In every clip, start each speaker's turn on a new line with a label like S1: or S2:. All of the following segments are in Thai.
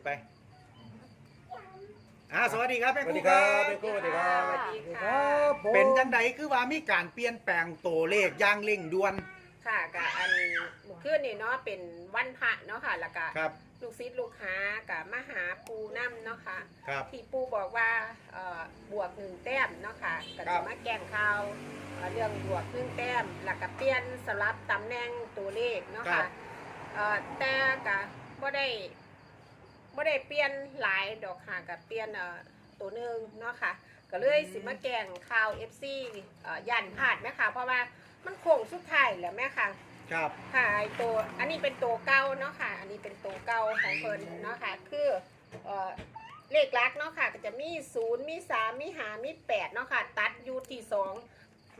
S1: ดไปอ่าสวัสดีครับแม่
S2: สวัส
S1: ครู
S2: ดี
S1: ค
S2: ค
S1: รั
S2: รับบเป็นกู้สวัสดีครับ
S3: สวัสดีค่ะ
S2: ครับผม
S1: เป็นจังไดคือว่ามีการเปลี่ยนแปลงตัวเลขอย่างเร่งด่วน
S3: ค่ะกับอันเมื่อคืนนี่เนาะเป็นวันพระเนาะค่ะ แล้วก็
S1: ครับ
S3: ลูกศิษย์ลูกหากับมาหาปูน้ำเนาะค่ะ
S1: ครับ
S3: ที่ปูบอกว่าเอ่อบวกหนึ่งแต้มเนาะค่ะก็
S1: ครั
S3: จะ
S1: บ
S3: มาแก้งข่าวเอ่อเรื่องบวกหนึ่งแต้มแล้วก็เปลี่ยนสลับตำแหน่งตัวเลขเนาะค่ะเอ่อแต่ก็บ่ได้ บ่ได้เปลี่ยนหลายดอกค่ะกับเปลี่ยนเอ่อตัวหนึ่งเนาะค่ะ ก็เลยสิมาแกล้งข่าว FC เอ่อย่านพลาดแม่ค่ะ เพราะว่ามันโค้งสุดท้ายแล้วแม่ค่ะ
S1: ครับ
S3: ค่ะไอตัวอันนี้เป็นตัวเก่าเนาะค่ะ อันนี้เป็นตัวเก่าของเพิ่นเนาะค่ะ คือเอ่อเลขลักษณ์เนาะค่ะ ก็จะมีศูนย์มีสามมีหามีแปดเนาะค่ะ ตัดอยู่ที่สอง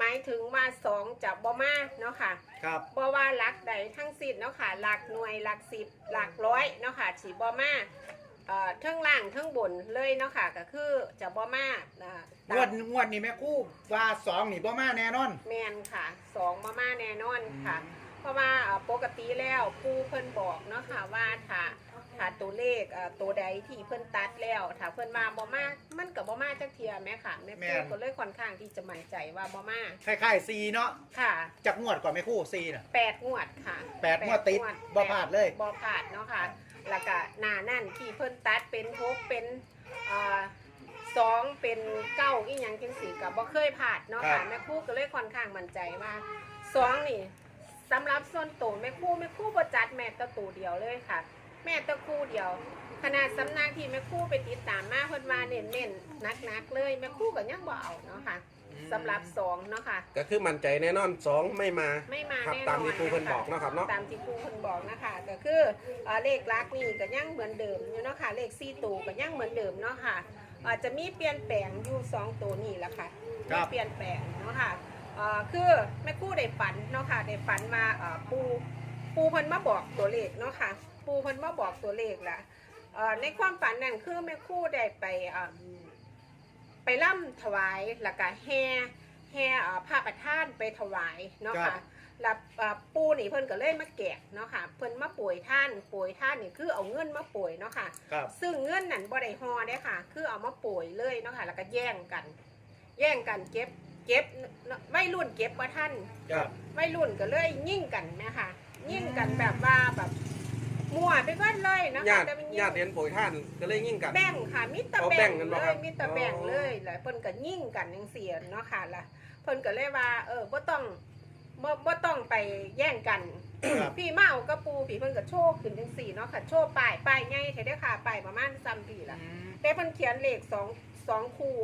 S3: หมายถึงว่าสองจะบ่มาเนาะค่ะ
S1: ครับ
S3: บ่ว่าหลักใดทั้งสิ้นเนาะค่ะหลักหน่วยหลักสิบหลักร้อยเนาะค่ะสิบ่มาเอ่อเทั้งล่างเทั้งบนเลยเนาะค่ะก็คือจะบ่มาอ่าง
S1: วดงวดนี้แม่ครูว่าสองนี่บ่มาแน่นอน
S3: แมนค่ะสองบ่มาแน่นอนค่ะ เพราะว่าเอ่อปกติแล้วผู้เพิ่นบอกเนาะค่ะว่าถ้า ถ้าตัวเลขเอ่อตัวใดที่เพิ่นตัดแล้วถ้าเพิ่นมาบ่มามันก็บ่มาจักเทียแม่ค่ะแม่
S1: แม่
S3: ครู
S1: น
S3: ก็เลยค่อนข้างที่จะมั่นใจว่าบ่มา
S1: คล้ายๆซีเนาะ
S3: ค่ะ
S1: จากงวดก่อนแม่ครูซีน่ะ
S3: แปดงวดค่ะ
S1: แปดงวดติดบ่พลาดเลย
S3: บ่พลาดเนาะค่ะแล้วก็หน้านั่นที่เพิ่นตัดเป็นหกเป็นเอ่อสองเป็นเก้าอีหยังจังสี่ก็บ่เคยพลาดเนาะ
S1: ครั
S3: ค่ะ
S1: บ
S3: แม่ครูก็เลยค่อนข้างมั่นใจว่าสองนี่สำหรับส่วนตัวแม่ครูแม่ครูบ่จัดแม่แตะตัวเดียวเลยค่ะ แม่แตะคู่เดียว ขนาดสำนักที่แม่ครูไปติดตามมาเพิ่นว่าเน้นๆหนักๆเลยแม่ครูก็ยังบ่เอาเนาะค่ะสำหรับสองเนาะค่ะ
S2: ก็คือมั่นใจแน่นอนสองไม่มา
S3: ไม่มา
S2: ครับ
S3: แน่นอน
S2: ตามที่ครูเพิ่นบอกเนาะครับเนาะ
S3: ตามที่ครูเพิ่นบอกนะคะก็คือเอ่อเลขลักษณ์นี่ก็ยังเหมือนเดิมอยู่เนาะค่ะเลขสี่ตัวก็ยังเหมือนเดิมเนาะค่ะอาจจะมีเปลี่ยนแปลงอยู่สองตัวนี่แหละค่ะ
S1: ครั
S3: มี
S1: บ
S3: เปลี่ยนแปลงเนาะค่ะเอ่อคือแม่ครู่ได้ฝันเนาะค่ะได้ฝันมาเอ่อปูปูเพิ่นมาบอกตัวเลขเนาะค่ะ ปูเพิ่นมาบอกตัวเลขละเอ่อในความฝันนั่นคือแม่ครู่ได้ไปเอ่อไปล่ำถวายแล้วก็แห่แห่เอ่อผ้าประทานไปถวายเนาะ
S1: ครั
S3: ค่ะ
S1: บ
S3: แล้วเอ่อปูนี่เพิ่นก็เลยมาแกะเนาะค่ะเพิ่นมาป่วยท่านป่วยท่านนี่คือเอาเงินมาป่วยเนาะค่ะ
S1: ครับ
S3: ซึ่งเงินนั่นบ่ได้ฮอเด้ค่ะ คือเอามาป่วยเลยเนาะค่ะ แล้วก็แย่งกัน แย่งกันเก็บ เก็บไม่รุ่นเก็บว่าท่าน
S1: ครับ
S3: ไม่รุ่นก็เลยยิ่งกันแม่ค่ะยิ่งกันแบบว่าแบบ มั่วไปเบิดเลยนะ
S2: ญา
S3: คะ
S2: ติ
S3: แต่มันยิ่
S2: ญางติเรียนโผยท่านก็เลยยิ่งกัน
S3: แบ่งค่ะมิตร
S2: เอา
S3: แบ่
S2: แบ่
S3: ง
S2: งกัน
S3: เล
S2: บ่ครั
S3: ย
S2: บ
S3: มิตรแบ่ง
S2: อ๋อ
S3: เลยแล้วเพิ่นก็ยิ่งกันจังซี่เนาะค่ะล่ะเพิ่นก็เลยว่า เออบ่ต้องบ่บ่ต้องไปแย่งกัน
S1: ครับ
S3: พี่มาเอากระปูพี่เพิ่นก็โชว์ขึ้นจังซี่เนาะค่ะโชว์ป้ายป้ายใหญ่เท่าเด้อค่ะป้ายประมาณซ้ำพี่ล่ะ แต่เพิ่นเขียนเลขสองสองคู่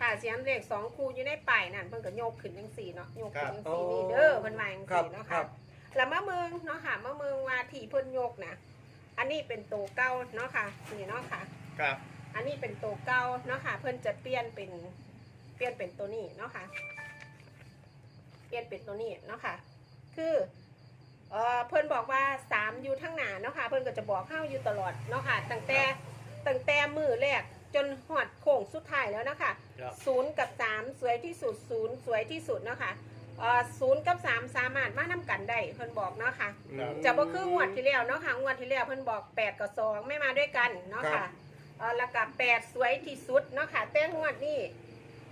S3: ค่ะเขียนเลขสองคู่อยู่ในป้ายนั่นเพิ่นก็โยกขึ้นจังซี่เนาะโยกขึ้นจังซี่นี่เด้อเพิ่นว่าจัง
S2: ครับ
S3: ซี่เนาะ
S2: ครั
S3: ค่ะ
S2: บ
S3: แล้วมะเมืองเนาะค่ะมะเมืองว่าที่เพิ่นโยกนะอันนี้เป็นตัวเก่าเนาะค่ะนี่เนาะค่ะ
S1: ครับ
S3: อันนี้เป็นตัวเก่าเนาะค่ะ เพิ่นจะเปลี่ยนเป็นเปลี่ยนเป็นตัวนี้เนาะค่ะ เปลี่ยนเป็นตัวนี้เนาะค่ะ คือเอ่อเพิ่นบอกว่าสามอยู่ทั้งหน้าเนาะค่ะ เพิ่นก็จะบอกเข้าอยู่ตลอดเนาะค่ะตั้งแต่ตั้งแต่มือแรกจนหอดโค้งสุดท้ายแล้วนะคะ
S1: ครับ
S3: ศูนย์กับสามสวยที่สุดศูนย์สวยที่สุดเนาะค่ะ เอ่อศูนย์กับสามสามารถมานํกันได้เพิ่นบอกเนาะค่ะ
S1: ครับ
S3: จะบ่คืองวดที่แล้วเนาะค่ะงวดที่แล้วเพิ่นบอก8กับ2ไม่มาด้วยกันเนาะ
S2: ครั
S3: ค่ะ
S2: บ
S3: เอ่อแล้วก็8สวยที่สุดเนาะค่ะแต่งวดนี้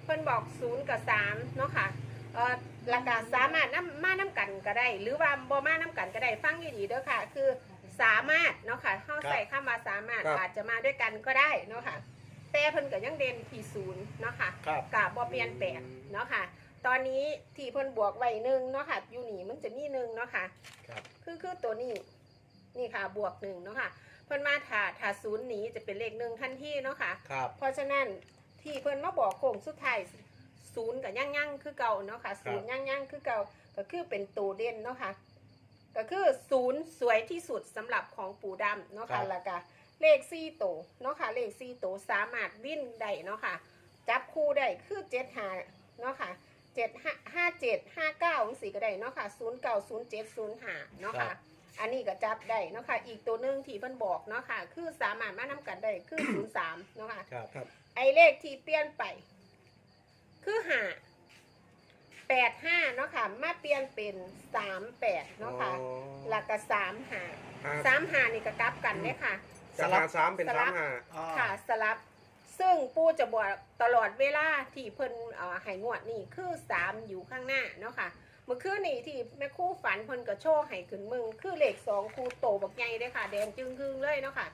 S3: เพิ่นบอก0กับ3เนาะค่ะเอ่อแล้วก็สามารถนำมานํกันก็ได้ หรือว่าบ่มานํกันก็ได้ฟังดีๆเด้อค่ะ คือสามารถเนาะค่ะเฮาใส่คำว่าสามารถ
S2: ครับ
S3: อาจจะมาด้วยกันก็ได้เนาะค่ะแต่เพิ่นก็ยังเด่นที่ศูนย์เนาะค่ะ
S1: ครับ
S3: กะบ่เปลี่ยนแปลงเนาะค่ะ ตอนนี้ที่เพิ่นบวกไว้หนึ่งเนาะค่ะอยู่นี่มันจะมีหนึ่งเนาะค่ะ
S1: ครับ
S3: คือคือตัวนี้นี่ค่ะบวกหนึ่งเนาะค่ะ เพิ่นมาถ้าถ้าศูนย์หนีจะเป็นเลขหนึ่งทันทีเนาะค่ะ
S1: ครับ
S3: เพราะฉะนั้นที่เพิ่นมาบอกโค้งสุดท้ายศูนย์กับย่างย่างๆคือเก่าเนาะค่ะศูนย์ย่างย่างๆคือเก่าก็คือเป็นตัวเด่นเนาะค่ะ ก็คือศูนย์สวยที่สุดสำหรับของปู่ดำเนาะ
S1: ครั
S3: ค่ะ
S1: บ
S3: แล้วก็เลขสี่ตัวเนาะค่ะเลขสี่ตัวสามารถวิ่นได้เนาะค่ะ จับคู่ได้คือเจ็ดห้าเนาะค่ะ เจ็ดห้าห้าเจ็ดห้าเก้าสี่ก็ได้เนาะค่ะศูนย์เก้าศูนย์เจ็ดศูนย์ห้าเนาะ
S1: ครั
S3: ค่ะ
S1: บ
S3: อันนี้ก็จับได้เนาะค่ะ อีกตัวหนึ่งที่เพิ่นบอกเนาะค่ะ คือสามารถมานำกันได้คือศูนย์สามเนาะค่ะ
S1: ครับ
S2: ครับ
S3: ไอเลขที่เปลี่ยนไป คือห้าแปดห้าเนาะค่ะ มาเปลี่ยนเป็นสามแปดเนาะค่ะ
S2: อ๋อ
S3: หลักก็สามห้า
S2: ครับ
S3: สามห้านี่ก็กลับกันเลยค่ะ
S2: จาก
S1: สลับ
S2: หาสามเป็น
S3: สลั
S2: สา
S3: บ
S2: มห้า
S1: อ๋อ
S3: ค่ะสลับ ซึ่งปูจะบอกตลอดเวลาที่เพิ่นเอ่อให้งวดนี่คือสามอยู่ข้างหน้าเนาะค่ะเมื่อคืนนี่ที่แม่ครู่ฝันเพิ่นก็โชว์ให้ขึ้นมึงคือเลขสองคู่โตบักใหญ่เลยค่ะ แดงจึงครึ่งเลยเนาะค่ะ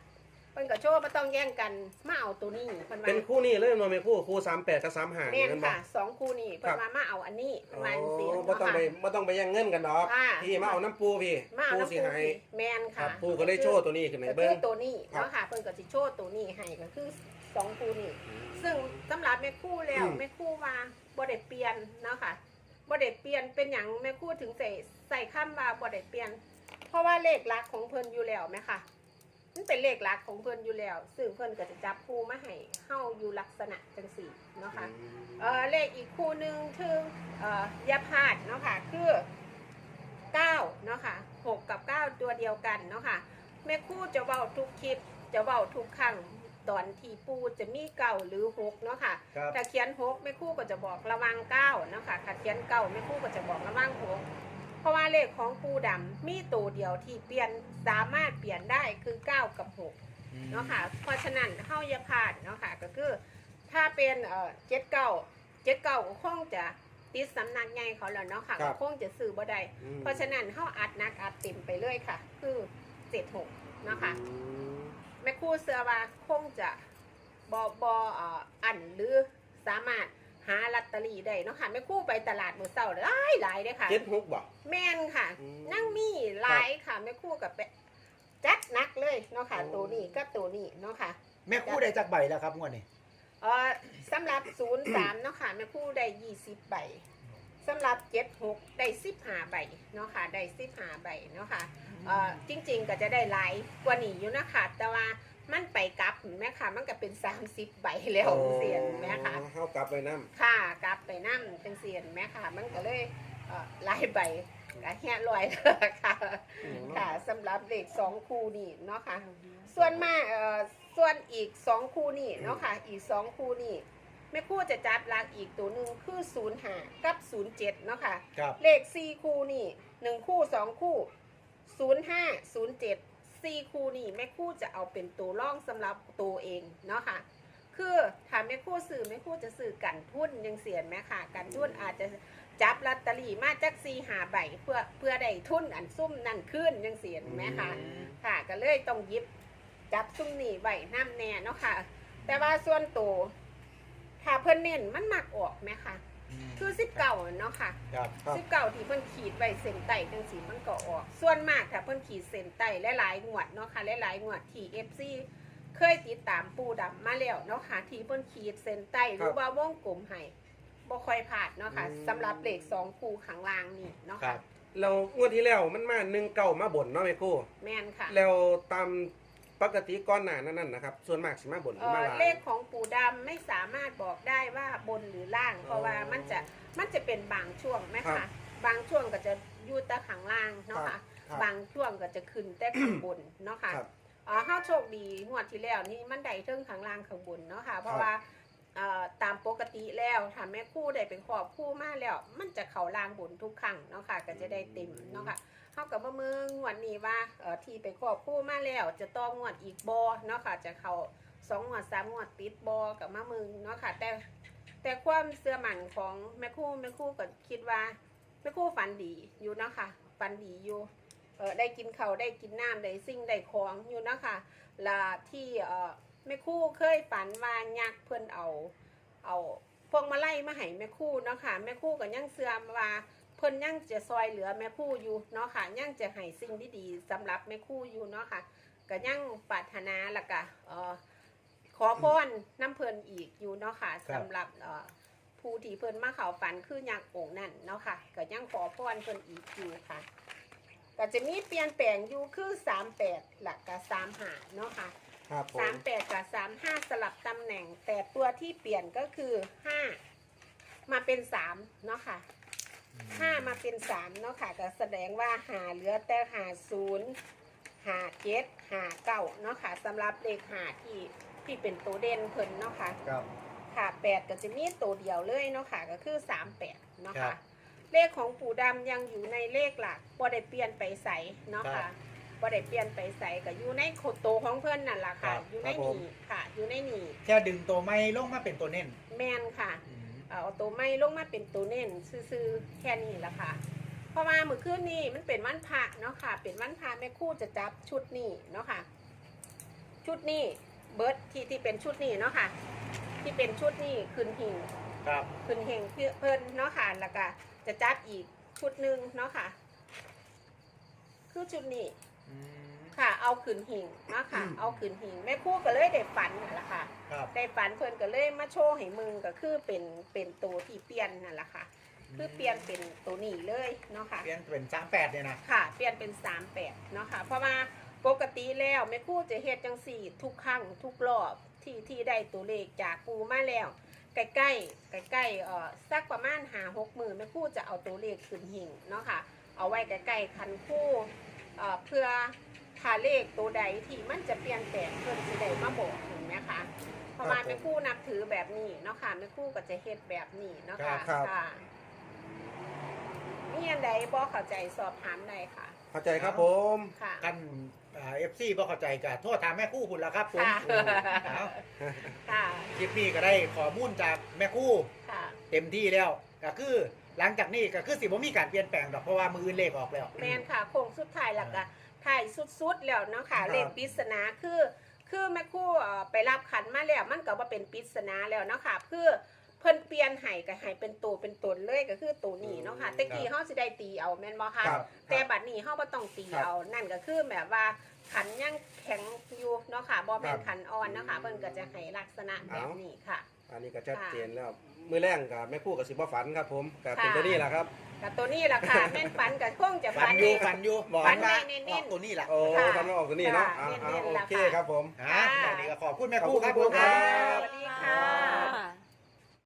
S3: เพิ่นก็โชว์บ่ต้องแย่งกันมาเอาตัวนี้เพิ่นว่า
S2: เป็นคู่นี้เลยมาเป็นคู่คู่สามแปดกับสามห้า
S3: แม่น
S2: นั่นบ่
S3: ค่ะสองคู่นี่เพิ่นว่ามาเอาอันนี้เพิ่นว่าจังซี่
S2: อ๋อ
S3: เนาะ
S2: บ่ต้อง
S3: ค่ะ
S2: ไปบ่ต้องไปแย่งเงินกันดอก
S3: ค่ะ
S2: พี่มาเอาน้ำปูพี่
S3: มาเอา
S2: ปู
S3: น้ำ
S2: สิ
S3: ปู
S2: ให้
S3: สิแม่น
S2: ครั
S3: ค่ะ
S2: บปูก็เลยโชว์ตัวนี้ขึ้นให้
S3: ก็
S2: เบิ่
S3: คื
S2: ง
S3: อตัวนี้
S2: ครับ
S3: เนาะค่ะเพิ่นก็สิโชว์ตัวนี้ให้ก็คือ สองคู่นี่ ซึ่งสำหรับแม่ครู่แล้ว
S2: อืม
S3: แม่ครู่ว่าบ่ได้เปลี่ยนเนาะค่ะบ่ได้เปลี่ยนเป็นหยังแม่ครู่ถึงใส่ใส่คำว่าบ่ได้เปลี่ยน เพราะว่าเลขหลักของเพิ่นอยู่แล้วไหมคะมันเป็นเลขหลักของเพิ่นอยู่แล้ว ซึ่งเพิ่นก็จะจับคู่มาให้เฮาอยู่ลักษณะจังสี่เนาะค่ะ เอ่อเลขอีกคู่หนึ่งคือเอ่ออยาพลาดเนาะค่ะ คือ9เนาะค่ะ6กับ 9 ตัวเดียวกันเนาะค่ะแม่ครู่จะเว้าทุกคลิปจะเว้าทุกครั้ง ตอนที่ปูจะมีเก่าหรือ6เนาะค่ะ
S1: ครับ
S3: ถ้าเขียน6แม่ครู่ก็จะบอกระวังเก้าเนาะค่ะถ้าเขียนเก้าแม่ครู่ก็จะบอกระวังหกเพราะว่าเลขของปูดำมีตัวเดียวที่เปลี่ยนสามารถเปลี่ยนได้คือ9กับ6เนาะค่ะ เพราะฉะนั้นเฮาอย่าพลาดเนาะค่ะ ก็คือถ้าเป็นเอ่อเจ็ดเก้าเจ็ดเก้าก็คงจะติดสำนักใหญ่เขาแล้วเนาะค่ะ
S2: ครั
S3: ก็
S2: บ
S3: คงจะซื้อบ่ได้
S2: อืม
S3: เพราะฉะนั้นเฮาอัดหนักอัดเต็มไปเลยค่ะ คือเจ็ดหกเนาะค่ะ
S2: อืม
S3: แม่ครู่เสือว่าคงจะบ่บ่เอ่ออันหรือสามารถหาลอตเตอรี่ได้เนาะค่ะแม่ครู่ไปตลาดมื้อเช้าหลายหลายๆเด้อค่ะ
S2: เจ็ดหกบ่
S3: แม่นค่ะ
S2: อืม
S3: นั่งมีหลายค่ะแม่ครู่กับไปจัดหนักเลยเนาะค่ะ
S2: โอ้
S3: ตัวนี้ก็ตัวนี้เนาะค่ะ
S1: แม่คู่ได้จากใบแล้วครับงวดนี้
S3: เออสำหรับ03เนาะค่ะแม่ครู่ได้20ใบสำหรับ76ได้15ใบเนาะค่ะได้15ใบเนาะค่ะ เออจริง ๆ ก็จะได้หลายกว่านี้อยู่นะคะแต่ว่ามันไปกลับแม่ค่ะมันก็เป็น 30ใบแล้วเสียนแม่ค่ะ
S2: เข้ากลับไปน้ำ
S3: ค่ะกลับไปนั่เป็นเสียนแม่ค่ะ มันก็เลยเอ่อหลายใบก็แห่ลอยเลยค่ะ
S2: อืม
S3: ค่ะสำหรับเลขสองคู่นี่เนาะค่ะ ส่วนมากเอ่อส่วนอีกสองคู่นี่เนาะค่ะ อีกสองคู่นี่แม่คู่จะจับหลักอีกตัวหนึ่งคือศูนย์ห้ากับศูนย์เจ็ดเนาะค่ะ
S1: ครับ
S3: เลขสี่คู่นี่หนึ่งคู่สองคู่ ศูนย์ห้าศูนย์เจ็ดสี่คู่นี่แม่คู่จะเอาเป็นตัวร่องสำหรับตัวเองเนาะค่ะคือถ้าแม่คู่ซื้อแม่คู่จะซื้อกันทุนยังเสียนไหมค่ะ กันทุนอาจจะจับลอตเตอรี่มาจากซีหาใบเพื่อเพื่อได้ทุนอันซุ่มนั่นขึ้นยังเสียนไหมค่ะ ค่ะก็เลยต้องหยิบจับซุ่มนี่ไว้น้ำแน่เนาะค่ะ แต่ว่าส่วนตัวถ้าเพิ่นเน้นมันมักออกไหมค่ะ คือสิบเก่าเนาะค่ะ
S1: ครับ
S2: ครับ
S3: สิบเก่าที่เพิ่นขีดไว้เส้นใต้จังสีมันก็ออก ส่วนมากถ้าเพิ่นขีดเส้นใต้หลายๆงวดเนาะค่ะหลายๆงวดที่เอฟซีเคยติดตามปูดำมาแล้วเนาะค่ะที่เพิ่นขีดเส้นใต้หรือว่าวงกลมให้บ่ค่อยพลาดเนาะค่ะ
S2: อืม
S3: สำหรับเลขสองคู่ข้างล่างนี่เนาะ
S1: ครั
S3: ค่ะ
S1: บ
S2: เรางวดที่แล้วมันมาหนึ่งเก้ามาบ่นเนาะแม่กู้
S3: แม่นค่ะ
S2: แล้วตาม ปกติก้อนหนานั่นนะครับ ส่วนมากสิมาบ่นห
S3: เอ
S2: รือมา
S3: อ
S2: ลา
S3: เลขของปู่ดำไม่สามารถบอกได้ว่าบนหรือล่าง เพราะว่ามันจะมันจะเป็นบางช่วงไหม
S2: ครั
S3: คะ
S2: บ
S3: บางช่วงก็จะอยู่แต่ข้างล่างเนาะ
S2: ครั
S3: ค่ะ
S2: บครับ
S3: บางช่วงก็จะขึ้นแต่ข้างบนเนาะค่ะ
S2: ครับ
S3: เออเฮาโชคดีงวดที่แล้วนี่มันได้เทิงข้างล่างข้างบนเนาะค่ะ เพราะ
S2: ครับ
S3: ว่าเอ่อ ตามปกติแล้วถ้าแม่คู่ได้เป็นครอบคู่มาแล้ว มันจะเข้าลางบนทุกครั้งเนาะค่ะก็จะได้เต็มเนาะค่ะเท่ากับว่ามืองวดนี้ว่าที่ไปครอบคู่มาแล้ว จะต้องงวดอีกบอเนาะค่ะจะเข่าสองงวดสามงวดติดบอกับมามึงเนาะค่ะแต่แต่ความเสื่อมั่นของแม่คู่แม่คู่ก็คิดว่าแม่คู่ฝันดีอยู่เนาะค่ะฝันดีอยู่เออได้กินเขาได้กินน้ำได้สิ่งได้ของอยู่เนาะค่ะและที่เออ แม่ครู่เคยฝันว่ายักษ์เพิ่นเอา เอาพวงมาลัยมาให้แม่ครู่เนาะค่ะแม่ครู่ก็ยังเสื่อมว่าเพิ่นยังจะซอยเหลือแม่ครู่อยู่เนาะค่ะยังจะให้สิ่งที่ดีๆสำหรับแม่ครู่อยู่เนาะค่ะก็ยังปรารถนาแล้วก็เอ่อขอพรน้ำเพิ่นอีกอยู่เนาะค่ะ
S1: ครับ
S3: สำหรับเอ่อผู้ที่เพิ่นมาเข้าฝันคือยักษ์องค์นั่นเนาะค่ะก็ยังขอพรเพิ่นอีกอยู่ค่ะก็จะมีเปลี่ยนแปลงอยู่คือ38หลักกับ35เนาะค่ะ
S2: ครับผม
S3: สามแปดกับสามห้าสลับตำแหน่ง แต่ตัวที่เปลี่ยนก็คือห้ามาเป็นสามเนาะค่ะห้ามาเป็นสามเนาะค่ะก็แสดงว่าหาเหลือแต่หาศูนย์หาเจ็ดหาเก้าเนาะค่ะสำหรับเลขหาที่ที่เป็นตัวเด่นเพิ่นเนาะค่ะ
S1: ครับ
S3: ค่ะแปดก็จะมีตัวเดียวเลยเนาะค่ะก็คือสามแปดเนาะ
S1: ครั
S3: ค่ะ
S1: บ
S3: เลขของปู่ดำยังอยู่ในเลขหลักบ่ได้เปลี่ยนไปใสเนาะ
S1: ครั
S3: ค่ะ
S1: บ
S3: บ่ได้เปลี่ยนไปใส่ก็อยู่ในโคโตวของเพิ่นนั่นล่ะค่ะ
S1: ครับ
S3: อยู่ใน
S2: ครับผม
S3: นี่ค่ะ อยู่ในนี่
S1: แค่ดึงตัวไม่ลงมาเป็นตัวเน้น
S3: แม่นค่ะเอาตัวไม่ลงมาเป็นตัวเน้นซื่อๆแค่นี้ละค่ะ เพราะว่าเมื่อคืนนี้มันเป็นวันพระเนาะค่ะ เป็นวันพระแม่ครู่จะจับชุดนี้เนาะค่ะ ชุดนี้เบิร์ดที่ที่เป็นชุดนี้เนาะค่ะ ที่เป็นชุดนี้คืนหิง
S1: ครับ
S3: คืนเฮงเพื่อเพิ่นเนาะค่ะแล้วก็จะจับอีกชุดหนึ่งเนาะค่ะ คือชุดนี้
S1: อืม
S3: ค่ะ เอาคืนหิงเนาะค่ะ เอาคืนหิงแม่ครู่ก็เลยได้ฝันนั่นแหละค่ะ
S1: ครับ
S3: ได้ฝันเพิ่นก็เลยมาโชว์ให้มึงก็คือเป็นเป็นตัวที่เปลี่ยนนั่นแหละค่ะ คือเปลี่ยนเป็นตัวนี้เลยเนาะค่ะ
S1: เปลี่ยนเป็นสามแปดเนี่ยนะ
S3: ค่ะ เปลี่ยนเป็น3 8เนาะค่ะ เพราะว่าปกติแล้วแม่ครู่จะเฮ็ดจังสี่ ทุกครั้งทุกรอบที่ที่ได้ตัวเลขจากปูมาแล้ว ใกล้ๆใกล้ๆเอ่อสักประมาณหาหกหมื่นแม่ครู่จะเอาตัวเลขขึ้นหิ่งเนาะค่ะ เอาไว้ใกล้ๆคันคู่ เอ่อเพื่อถ้าเลขตัวใดที่มันจะเปลี่ยนแปลงเพิ่นสิได้มาบอกถึงนะคะเพราะว่าแม่ครู่นับถือแบบนี้เนาะค่ะแม่ครู่ก็จะเฮ็ดแบบนี้เนาะค่ะ
S2: ครับ
S3: ค่ะมีอันใดบ่เข้าใจสอบถามได้ค่ะ
S2: เข้าใจครับผม
S3: ค่ะ
S1: กันเอฟซีบ่เข้าใจกับโทษถามแม่คู่คุณละครับผม
S3: ค่ะ
S1: เอา
S3: ค่ะ
S1: คลิปนี้ก็ได้ข้อมูลจากแม่คู่
S3: ค่ะ
S1: เต็มที่แล้วก็คือ หลังจากนี้ก็คือสิบ่มีการเปลี่ยนแปลงดอกเพราะว่ามืออื่นเลขออกแล้ว
S3: แมนค่ะโค้งสุดท้ายแล้วก็ถ่ายสุดๆแล้วเนาะค่ะ
S2: ครับ
S3: เลขปริศนาคือ คือแม่ครู่เอ่อไปรับขันมาแล้วมันก็ว่าเป็นปริศนาแล้วเนาะค่ะเพื่อเพิ่นเปลี่ยนให้ก็ให้เป็นตัวเป็นตนเลยก็คือตัวนี้เนาะค่ะ
S2: อืม
S3: แต่กี้เฮาสิได้ตีเอาแม่นบ่คะ
S2: ครับ
S3: แต่บัดนี้เฮาบ่ต้องตี
S2: ครับ
S3: เอานั่นก็คือแบบว่าขันยังแข็งอยู่เนาะค่ะบ่แม่น
S2: ครับ
S3: ขันอ่อนเนาะค่ะเพิ่นก็จะให้ลักษณะแบบนี้ค่ะ
S2: อันนี้ก็ชัดเจนแล้วมือแรงกับแม่คู่กับสิบ่ฝันครับผมกับเป็น
S3: ค่ะ
S2: ตัวนี้แหละครับ
S3: กับตัวนี้ล่ะค่ะแม่นฝันก็คงจะ
S1: ฟั
S3: ฝั
S1: น
S3: น
S1: อยู่
S3: ได้
S1: ฟันอยู่
S2: บอก
S1: ฟัน
S3: ได้
S1: ว่า
S3: เน้นๆ
S1: ออกตัวนี้แหละ
S2: โอ้
S3: ค่ะ
S2: ทำมาออกตัวนี้เนาะ
S3: ค่ะ
S2: อ่า
S3: เน้นๆ
S2: โอ
S3: แล้ว
S2: เค
S3: ค่ะ
S2: ครับผม
S1: อ่า
S3: ค่ะ
S1: วันนี้ก็ขอบคุณแม่
S2: ขอบ
S1: คู่
S2: คุณ
S1: ครับ
S2: ค
S1: ผ
S2: รับ
S1: ม
S3: ค่ะ